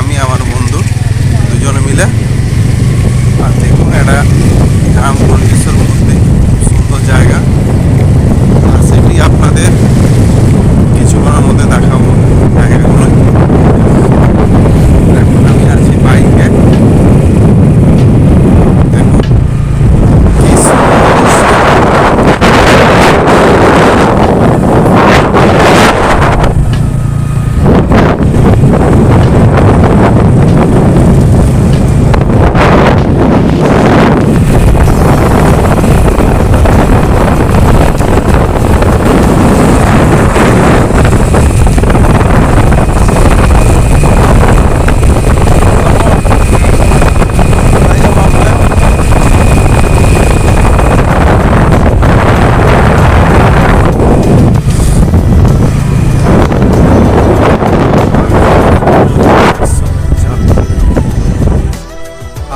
আমি, আমার বন্ধু দুজনে মিলে। আর দেখুন, এটা গ্রাম পরিবেশের মধ্যে সুন্দর জায়গা। আর সেটি আপনাদের কিছুক্ষণের মধ্যে দেখাবো জায়গাগুলো এখন আমি আছি বাইকে দেখুন কি সুন্দর দৃশ্য।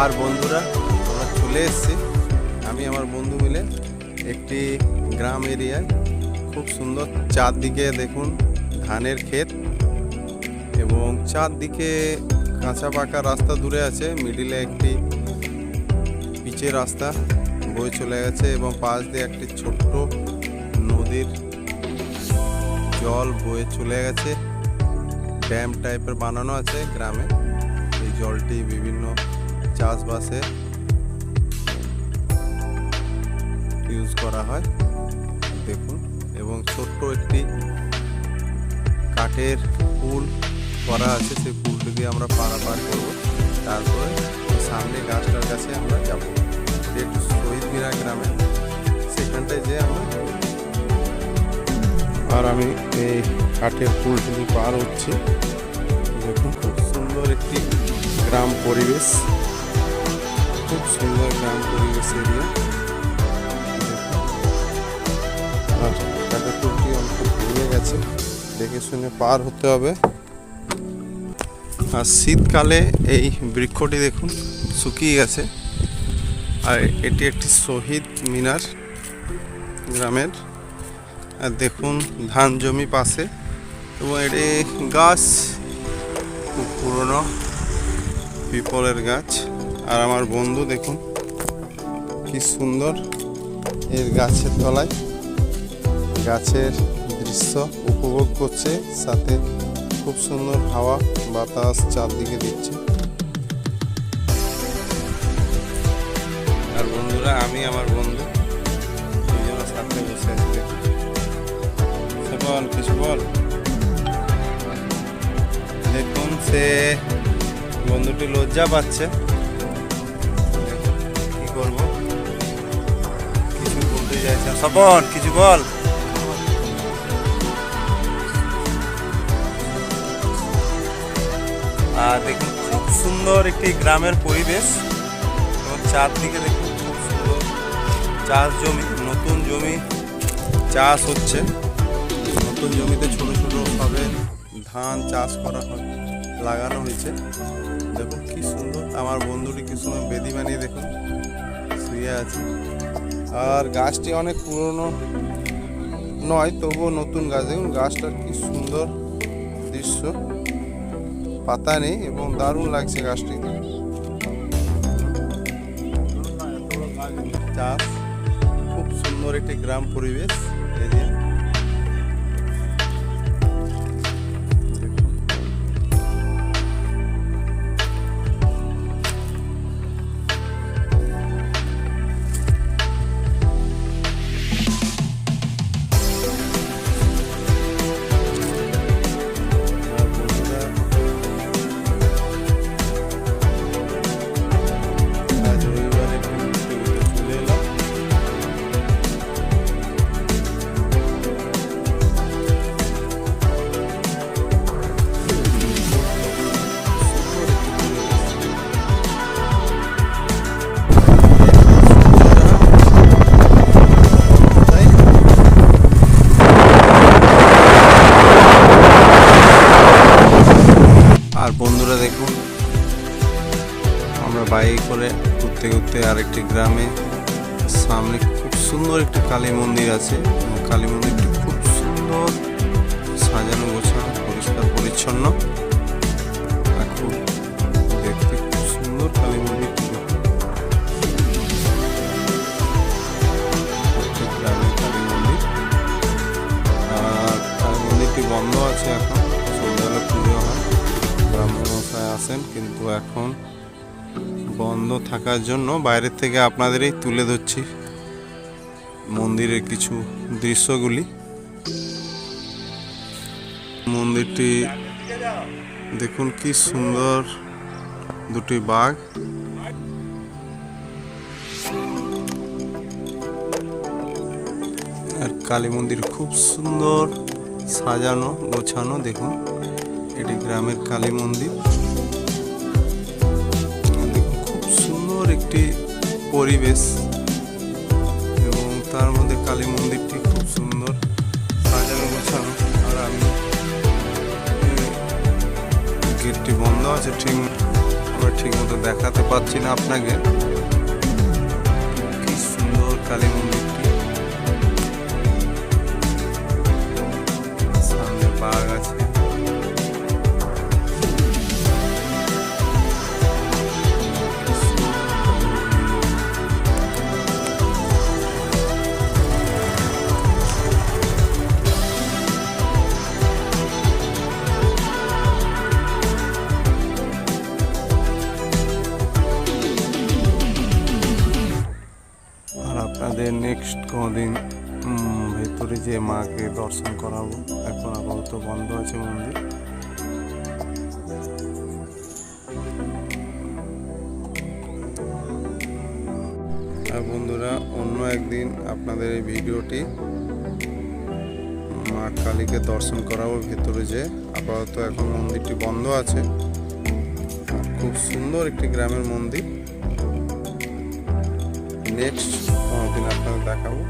আর বন্ধুরা, আমরা চলে এসেছি। আমি আমার বন্ধু মিলে একটি গ্রাম এরিয়ায়। খুব সুন্দর চারদিকে দেখুন ধানের ক্ষেত এবং চারদিকে কাঁচা পাকা রাস্তা দূরে আছে। মিডিলে একটি পিচের রাস্তা বয়ে চলে গেছে এবং পাশ দিয়ে একটি ছোট্ট নদীর জল বয়ে চলে গেছে। ড্যাম টাইপের বানানো আছে গ্রামে। এই জলটি বিভিন্ন চাষবাসে ইউজ করা হয়। দেখুন, এবং ছোট্ট একটি কাঠের পুল করা আছে, সেই পুলটি দিয়ে আমরা পারাপার করব। তারপরে সামনে গাছটার কাছে আমরা যাব। একটু শহীদ মিনা গ্রামে সেখানটায় যে আমরা আর আমি এই কাঠের দিয়ে পার হচ্ছি। দেখুন, খুব সুন্দর একটি গ্রাম পরিবেশ। খুব সুন্দর গ্রাম পরিবেশ এরিয়া। ভেঙে গেছে, দেখে শুনে পার হতে হবে। আর শীতকালে এই বৃক্ষটি দেখুন, শুকিয়ে গেছে। আর এটি একটি শহীদ মিনার গ্রামের। আর দেখুন, ধান জমি পাশে। এবং এটি গাছ খুব পুরনো, পিপলের গাছ। আর আমার বন্ধু দেখুন, কি সুন্দর এর গাছের তলায় গাছের দৃশ্য উপভোগ করছে, সাথে খুব সুন্দর হাওয়া, বাতাস চারদিকে দিচ্ছে। আর বন্ধুরা, আমি আমার বন্ধু সাথে বসে আছি। বল, কিছু বল? দেখুন, সে বন্ধুটি লজ্জা পাচ্ছে। কি কিছু বলতে চাইছে। স্বপন, কিছু বল। আর দেখুন, খুব সুন্দর একটি গ্রামের পরিবেশ এবং চারদিকে দেখুন, খুব সুন্দর চাষ জমি, নতুন জমি চাষ হচ্ছে। নতুন জমিতে ছোট ছোট ভাবে ধান চাষ করা লাগানো হয়েছে। দেখুন, কি সুন্দর। আমার বন্ধুটি কি সুন্দর বেদি বানিয়ে দেখুন। শুয়ে আছে। আর গাছটি অনেক পুরনো নয়, তবুও নতুন গাছ। দেখুন, গাছটার কি সুন্দর দৃশ্য। পাতা নেই এবং দারুণ লাগছে গাছটি চাষ, খুব সুন্দর একটি গ্রাম পরিবেশ। এরিয়া ঘুরতে ঘুরতে আরেকটি গ্রামে, সামনে খুব সুন্দর একটি কালী মন্দির আছে। কালী মন্দিরটি খুব সুন্দর সাজানো গোছানো, পরিষ্কার, পরিচ্ছন্ন। আর দেখতে খুব সুন্দর কালী মন্দির। বন্ধ আছে এখন। সন্ধ্যাবেলা পুজো হয়। ব্রাহ্মণ আসেন, কিন্তু এখন বন্ধ থাকার জন্য বাইরের থেকে আপনাদেরই তুলে ধরছি মন্দিরের কিছু দৃশ্যগুলি। মন্দিরটি দেখুন কি সুন্দর দুটি বাঘ। আর কালী মন্দির খুব সুন্দর সাজানো, গোছানো, দেখুন। এটি গ্রামের কালী মন্দির। একটি পরিবেশ এবং তার মধ্যে কালী মন্দিরটি খুব সুন্দর সাজানো গোছানো। আর আমি গেটটি বন্ধ আছে, ঠিক, আমরা ঠিক মতো দেখাতে পাচ্ছি না আপনাকে। কোনোদিন ভেতরে যে মাকে দর্শন করাবো। এখন আপাতত বন্ধ আছে মন্দির। আর বন্ধুরা, অন্য একদিন আপনাদের এই ভিডিওটি মা কালীকে দর্শন করাবো ভেতরে যে আপাতত এখন মন্দিরটি বন্ধ আছে। খুব সুন্দর একটি গ্রামের মন্দির। নেক্সট। কোনোদিন আপনাদের দেখাবো।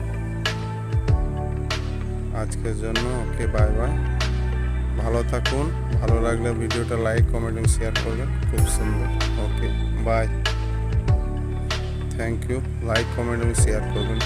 আজকের জন্য ওকে বাই বাই ভালো থাকুন, ভালো লাগলে ভিডিওটা লাইক কমেন্ট এবং শেয়ার করবেন। খুব সুন্দর। Okay bye thank you like comment এবং শেয়ার করবেন।